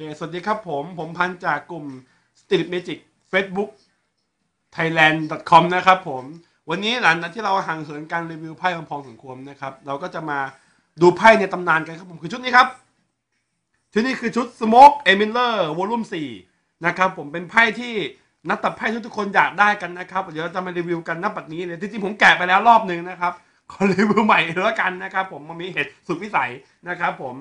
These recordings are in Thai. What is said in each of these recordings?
เคสวัสดีครับผม ผมพันจากกลุ่ม Street Magic Facebook thailand.com นะครับผม วันนี้หลังจากที่เราห่างเหินการรีวิวไพ่พองสมควรนะครับ เราก็จะมาดูไพ่ในตำนานกันครับผม คือชุดนี้ครับชุดนี้คือชุด Smoke e m i l l e r Volume 4 นะครับผมเป็นไพ่ที่นักตัดไพ่ทุกคนอยากได้กันนะครับ เดี๋ยวเราจะมารีวิวกันนับบัดนี้เลยจริงๆผมแกะไปแล้วรอบหนึ่งนะครับขอรีวิวใหม่แล้วกันนะครับ ผมมันมีเหตุสุดวิสัยนะครับ ผม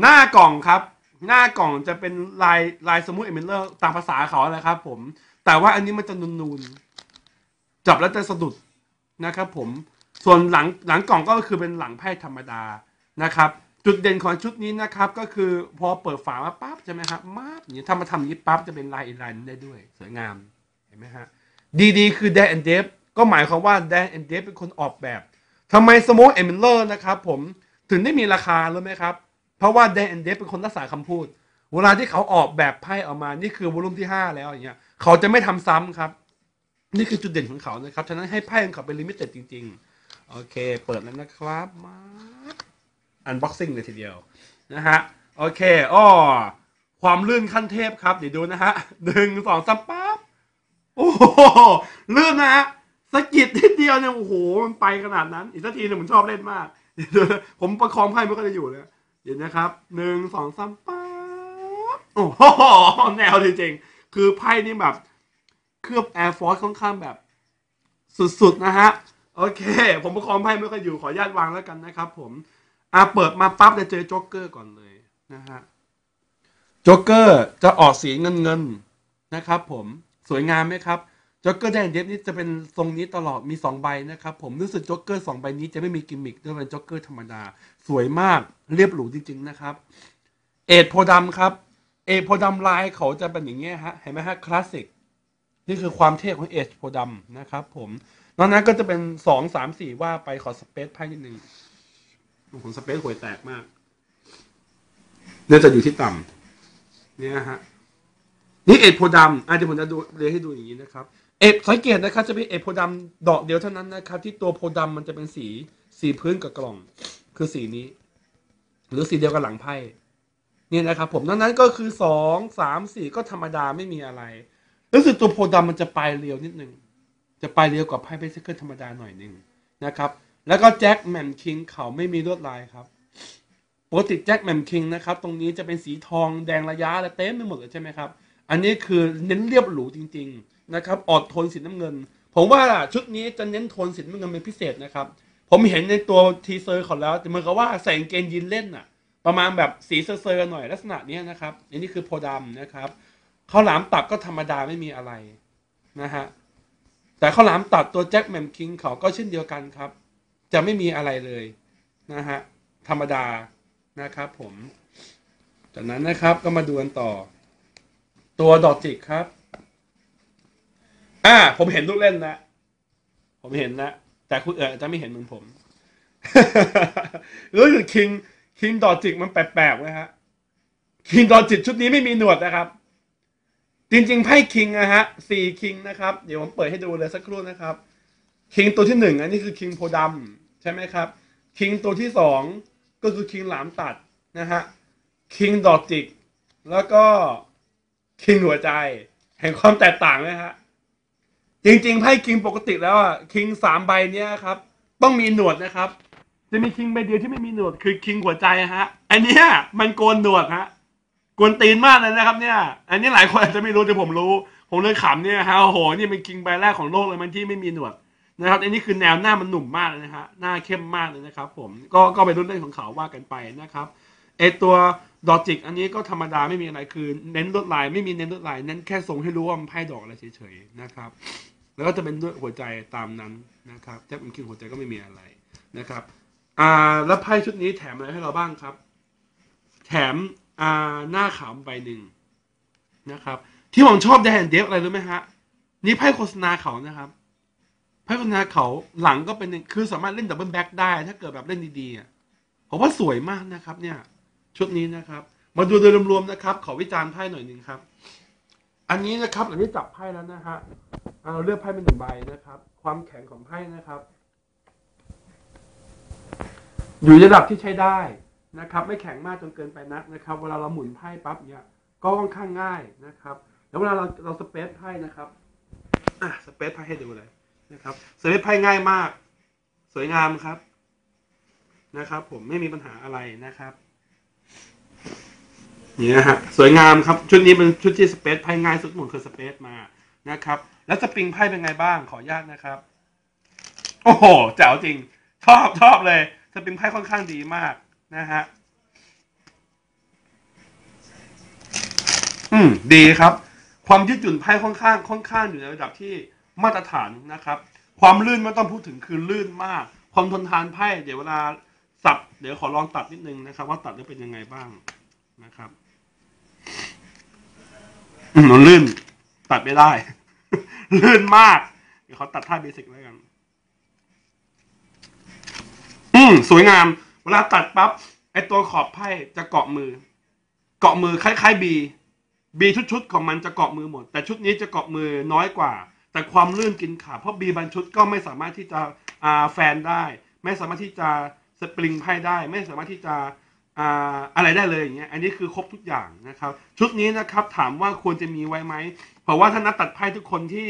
หน้ากล่องครับ หน้ากล่องจะเป็นลายลายสมูทเอมิเลอร์ตามภาษาเขาแหละครับผม แต่ว่าอันนี้มันจะนูนๆ จับแล้วจะสะดุดนะครับผม ส่วนหลังหลังกล่องก็คือเป็นหลังไพ่ธรรมดานะครับ จุดเด่นของชุดนี้นะครับก็คือพอเปิดฝามาปั๊บใช่ไหมครับมาบอย่างนี้ถ้ามาทำย่างนี้ปั๊บจะเป็นลายอีกลายหนึงได้ด้วยสวยงามเห็นไหมฮะดีๆคือแดนแอนเดฟก็หมายความว่าแดนแอนเดฟเป็นคนออกแบบทำไมสโมกเอมิเลอร์นะครับผมถึงได้มีราคารู้ไหมครับ เพราะว่าแดนแอนเดฟเป็นคนรักษาคำพูด เวลาที่เขาออกแบบไพ่ออกมา นี่คือวอลุ่มที่ 5 แล้วอย่างเงี้ย เขาจะไม่ทำซ้ำครับ นี่คือจุดเด่นของเขานะครับ ฉะนั้นให้ไพ่ของเขาเป็นลิมิเต็ดจริง ๆ โอเค เปิดแล้วนะครับ มาอันบ็อกซิ่งเลยทีเดียวนะฮะ โอเคอ้อความลื่นขั้นเทพครับ เดี๋ยวดูนะฮะหนึ่งสองสามปั๊บ โอ้โหลื่นนะฮะสะกิดทีเดียวเนี่ยโอ้โหมันไปขนาดนั้น อีกสักทีหนึงผมชอบเล่นมาก ผมประคองไพ่ไม่ก็จะอยู่เลย ดี๋ยวนะครับหนึ่งสองสามปั๊บโอ้โหแนวจริงๆคือไพ่นี่แบบ เคลือบ Air Force ค่อนข้างแบบ สุดๆ นะฮะ โอเค ผมประคองไพ่ไม่ค่อยอยู่ขอญาตวางแล้วกันนะครับผม อะเปิดมาปั๊บจะเจอโจ๊กเกอร์ก่อนเลยนะฮะโจ๊กเกอร์จะออกสีเงินเงินๆ นะครับผมสวยงามไหมครับ โจ๊กเกอร์แดงเดฟนี่จะเป็นทรงนี้ตลอดมี 2 ใบนะครับ ผมรู้สึกโจ๊กเกอร์สองใบนี้จะไม่มีกิมมิคจะเป็นโจ๊กเกอร์ธรรมดา สวยมากเรียบหรูจริง ๆ นะครับ เอ็ดโพธิ์ดำครับ เอ็ดโพธิ์ดำลายเขาจะเป็นอย่างเงี้ยฮะเห็นไหมฮะคลาสสิกนี่คือความเท่ของเอ็ดโพธิ์ดำนะครับ ผมนอกนั้นก็จะเป็นสองสามสี่ว่าไปขอสเปซไพ่นิดนึงโอ้โหสเปซห่วยแตกมากเนี่ยจะอยู่ที่ต่ำเนี่ยฮะนี่เอ็ดโพธิ์ดำอะผมจะดูเรียให้ดูอย่างนี้นะครับ เอ็ดสังเกตนะครับจะเป็นเอ็ดโพธิ์ดอกเดียวเท่านั้นนะครับ ที่ตัวโพธิ์ดำมันจะเป็นสีสีพื้นกับกล่อง คือสีนี้ หรือสีเดียวกับหลังไพ่เนี่ยนะครับผมนั้นนั้นก็คือสองสามสี่ก็ธรรมดาไม่มีอะไรรู้สึกตัวโพธิ์ดำมันจะปลายเรียวนิดนึงจะปลายเรียวกว่าไพ่เบสิเคิลธรรมดาหน่อยหนึงนะครับ แล้วก็แจ็คแมมคิงเขาไม่มีลวดลายครับปกติแจ็คแมมคิงนะครับ ตรงนี้จะเป็นสีทองแดงระยะอะไรเต็มไปหมดเลยใช่ไหมครับ อันนี้คือเน้นเรียบหรูจริง ๆ นะครับออดโทนสีน้ำเงิน ผมว่าชุดนี้จะเน้นโทนสีน้ำเงินเป็นพิเศษนะครับ ผมเห็นในตัวทีเซอร์เขาแล้วแต่เหมือนกับว่าใส่กางเกงยีนเล่นน่ะ ประมาณแบบสีเซอร์ๆหน่อยลักษณะนี้นะครับอันนี้คือโพธิ์ดำนะครับข้าวหลามตัดก็ธรรมดาไม่มีอะไรนะฮะแต่ข้าวหลามตัดตัวแจ็คแมมคิงเขาก็เช่นเดียวกันครับ จะไม่มีอะไรเลยนะฮะธรรมดานะครับผม จากนั้นนะครับก็มาดูกันต่อ ตัวดอกจิกครับ อ่า ผมเห็นลูกเล่นนะ ผมเห็นนะ แต่คุณเอ๋จะไม่เห็นเหมือนผมรู้สึกคิงคิงดอจิกมันแปลกๆนะฮะคิงดอจิกชุดนี้ไม่มีหนวดนะครับ จริงๆไพ่คิงนะฮะสี่คิงนะครับ เดี๋ยวผมเปิดให้ดูเลยสักครู่นะครับ คิงตัวที่หนึ่งอันนี้คือคิงโพดำใช่ไหมครับ คิงตัวที่สองก็คือคิงหลามตัดนะฮะคิงดอจิกแล้วก็ คิงหัวใจ แห่งความแตกต่างนะฮะ จริงๆไพ่คิงปกติแล้วอะคิงสามใบเนี้ยครับ ต้องมีหนวดนะครับ จะมีคิงใบเดียวที่ไม่มีหนวดคือคิงหัวใจฮะ อันเนี้ยมันโกนหนวดฮะกวนตีนมากเลยนะครับ เนี่ย อันนี้หลายคนอาจจะไม่รู้แต่ผมรู้ ผมเลยขำเนี่ยฮะโอ้โหนี่เป็นคิงใบแรกของโลกเลยมันที่ไม่มีหนวดนะครับอันนี้คือแนวหน้ามันหนุ่มมากเลยนะฮะหน้าเข้มมากเลยนะครับ ผมก็ก็ไปรุ่นเล่นของเขาว่ากันไปนะครับ ไอตัวดอจิกอันนี้ก็ธรรมดาไม่มีอะไรคือ เน้นลวดลายไม่มีเน้นลวดลายเน้นแค่ทรงให้รู้ว่ามันไพ่ดอกอะไรเฉยๆนะครับ แล้วก็จะเป็นด้วยหัวใจตามนั้นนะครับแจ็คมันคิงหัวใจก็ไม่มีอะไรนะครับอ่าแล้วไพ่ชุดนี้แถมอะไรให้เราบ้างครับ แถมอ่าหน้าขาวใบหนึ่งนะครับ ที่ผมชอบแดนเดฟอะไรรู้ไหมฮะนี่ไพ่โฆษณาเขานะครับไพ่โฆษณาเขาหลังก็เป็นคือสามารถเล่นดับเบิลแบ็กได้ ถ้าเกิดแบบเล่นดีๆผมว่าสวยมากนะครับ เนี่ย ชุดนี้นะครับ มาดูโดยรวมๆนะครับ ขอวิจารณ์ไพ่หน่อยหนึ่งครับ อันนี้นะครับหลังที่จับไพ่แล้วนะฮะเราเลือกไพ่เป็นหนึ่งใบนะครับ ความแข็งของไพ่นะครับ อยู่ระดับที่ใช้ได้นะครับ ไม่แข็งมากจนเกินไปนักนะครับ เวลาเราหมุนไพ่ปั๊บเนี่ยก็ค่อนข้างง่ายนะครับ แล้วเวลาเราเราสเปซไพ่นะครับอะสเปซไพ่ให้ดูเลยนะครับสเปซไพ่ง่ายมาก สวยงามครับนะครับ ผมไม่มีปัญหาอะไรนะครับ นี่นะฮะสวยงามครับ ชุดนี้เป็นชุดที่สเปซไพ่ง่ายสุดหมุนคือสเปซมานะครับ แล้วสปริงไพ่เป็นไงบ้างขออนุญาตนะครับ โอ้โหแจ๋วจริง ชอบชอบเลยสปริงไพ่ค่อนข้างดีมากนะฮะอืมดีครับ ความยืดหยุ่นไพ่ค่อนข้างค่อนข้างอยู่ในระดับที่มาตรฐานนะครับ ความลื่นไม่ต้องพูดถึงคือลื่นมาก ความทนทานไพ่เดี๋ยวเวลา เดี๋ยวขอลองตัดนิดนึงนะครับ ว่าตัดแล้วเป็นยังไงบ้างนะครับมันลื่น ตัดไม่ได้ ลื่นมาก เดี๋ยวขอตัดท่าเบสิกแล้วกัน อืมสวยงาม เวลาตัดปั๊บไอตัวขอบไพ่จะเกาะมือ เกาะมือคล้ายๆบีบีชุดๆของมันจะเกาะมือหมด แต่ชุดนี้จะเกาะมือน้อยกว่า แต่ความลื่นกินขาดเพราะบีบางชุดก็ไม่สามารถที่จะอ่าแฟนได้ ไม่สามารถที่จะ สปริงไพ่ได้ไม่สามารถที่จะอ่าอะไรได้เลยอย่างเงี้ย อันนี้คือครบทุกอย่างนะครับ ชุดนี้นะครับถามว่าควรจะมีไว้ไหมเพราะว่าถ้านักตัดไพ่ทุกคนที่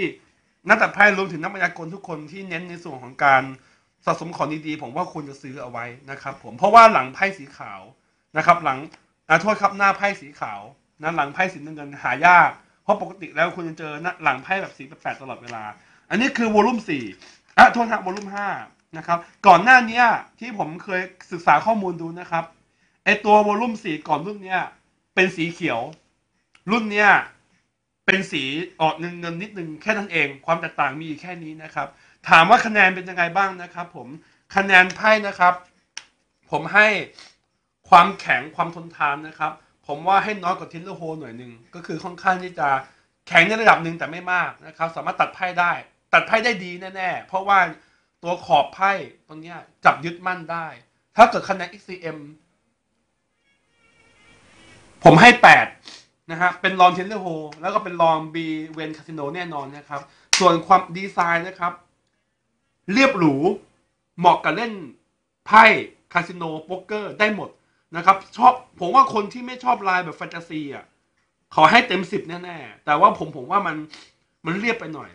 นักตัดไพ่รวมถึงนักมายากลทุกคนที่เน้นในส่วนของการสะสมของดีๆผมว่าควรจะซื้อเอาไว้นะครับ ผมเพราะว่าหลังไพ่สีขาวนะครับ หลังอาโทษครับหน้าไพ่สีขาวนะหลังไพ่สีน้ำเงินหายาก เพราะปกติแล้วคุณจะเจอหน้าหลังไพ่แบบสีแปลกๆตลอดเวลา อันนี้คือวอลุ่มสี่อะโทษนะวอลุ่มห้า นะครับ ก่อนหน้านี้ที่ผมเคยศึกษาข้อมูลดูนะครับไอตัววอลุ่มสีก่อนรุ่นเนี้ยเป็นสีเขียว รุ่นเนี้ยเป็นสีออกเงินเงินนิดนึงแค่นั้นเองความแตกต่างมีแค่นี้นะครับ ถามว่าคะแนนเป็นยังไงบ้างนะครับ ผมคะแนนไพ่นะครับ ผมให้ความแข็งความทนทานนะครับ ผมว่าให้น้อยกว่าทินเลอร์โฮหน่อยหนึ่งก็คือค่อนข้างที่จะแข็งในระดับหนึ่งแต่ไม่มากนะครับ สามารถตัดไพ่ได้ ตัดไพ่ได้ดีแน่ๆเพราะว่า ตัวขอบไพ่ตรงเนี้ย จับยึดมั่นได้ ถ้าเกิดคะแนน XCM ผมให้แปดนะฮะ เป็นรองเทนเนอร์โฮแล้วก็เป็นรองบีเวนคาสิโนแน่นอนนะครับ ส่วนความดีไซน์นะครับ เรียบหรู เหมาะกับเล่นไพ่คาสิโนโป๊กเกอร์ได้หมดนะครับ ชอบผมว่าคนที่ไม่ชอบลายแบบแฟนตาซีอะขอให้เต็มสิบแน่ ๆ แต่ว่าผมผมว่ามันมันเรียบไปหน่อย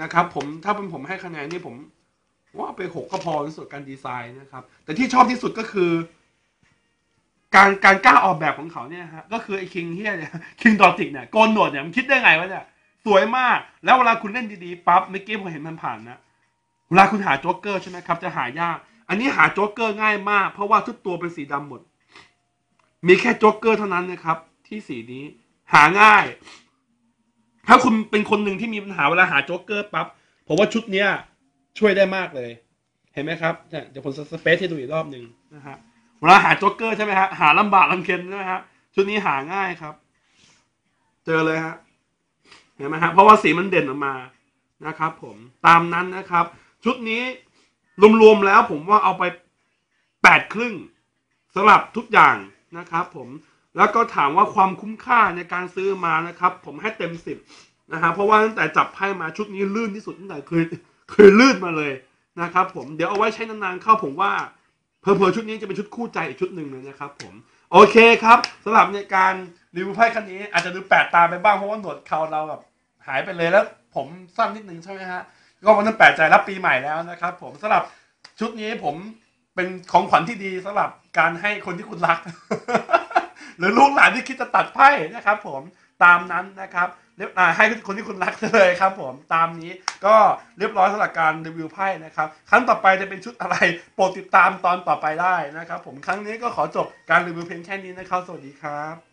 นะครับ ผมถ้าเป็นผมให้คะแนนนี่ผม ว่าไปหกก็พอในส่วนการดีไซน์นะครับ แต่ที่ชอบที่สุดก็คือ การการกล้าออกแบบของเขาเนี่ยฮะก็คือไอ้คิงเฮียเนี่ยคิงดอติกเนี่ยโกนหนวดเนี่ยมันคิดได้ไงวะเนี่ยสวยมาก แล้วเวลาคุณเล่นดีๆปั๊บเมื่อกี้ผมเห็นมันผ่านนะเวลาคุณหาโจ๊กเกอร์ใช่ไหมครับ จะหายาก อันนี้หาโจ๊กเกอร์ง่ายมาก เพราะว่าทุกตัวเป็นสีดำหมด มีแค่โจ๊กเกอร์เท่านั้นนะครับ ที่สีนี้หาง่าย ถ้าคุณเป็นคนหนึ่งที่มีปัญหาเวลาหาโจ๊กเกอร์ปั๊บผมว่าชุดเนี้ย ช่วยได้มากเลย เห็นไหมครับเดี๋ยวผมสเปซให้ดูอีกรอบหนึ่งนะฮะเวลาหาโจ๊กเกอร์ใช่ไหมฮะหาลำบากลำเค็ญใช่ไหมฮะชุดนี้หาง่ายครับ เจอเลยฮะเห็นไหมฮะเพราะว่าสีมันเด่นออกมานะครับ ผมตามนั้นนะครับ ชุดนี้รวมๆแล้วผมว่าเอาไปแปดครึ่งสำหรับทุกอย่างนะครับ ผมแล้วก็ถามว่าความคุ้มค่าในการซื้อมานะครับ ผมให้เต็มสิบนะฮะเพราะว่าตั้งแต่จับไพ่มาชุดนี้ลื่นที่สุดตั้งแต่เคย คยลื่นมาเลยนะครับผมเดี๋ยวเอาไว้ใช้นานๆเข้าผมว่าเพอเพอๆชุดนี้จะเป็นชุดคู่ใจอีกชุดหนึ่งเลยนะครับผมโอเคครับสำหรับในการรีวิวไพ่คันนี้ อาจจะดูแปลกตาไปบ้างเพราะว่าหนวดเขาเราแบบหายไปเลยแล้ว ผมสั้นนิดนึงใช่ไหมฮะก็มันต้องแปลกใจรับปีใหม่แล้วนะครับ ผมสำหรับชุดนี้ผมเป็นของขวัญที่ดีสำหรับการให้คนที่คุณรัก หรือลูกหลานที่คิดจะตัดไพ่นะครับ ผมตามนั้นนะครับ อ่าให้คนที่คุณรักเลยครับผมตามนี้ก็เรียบร้อยสำหรับการรีวิวไพ่นะครับ ครั้งต่อไปจะเป็นชุดอะไรโปรดติดตามตอนต่อไปได้นะครับ ผมครั้งนี้ก็ขอจบการรีวิวเพียงแค่นี้นะครับ สวัสดีครับ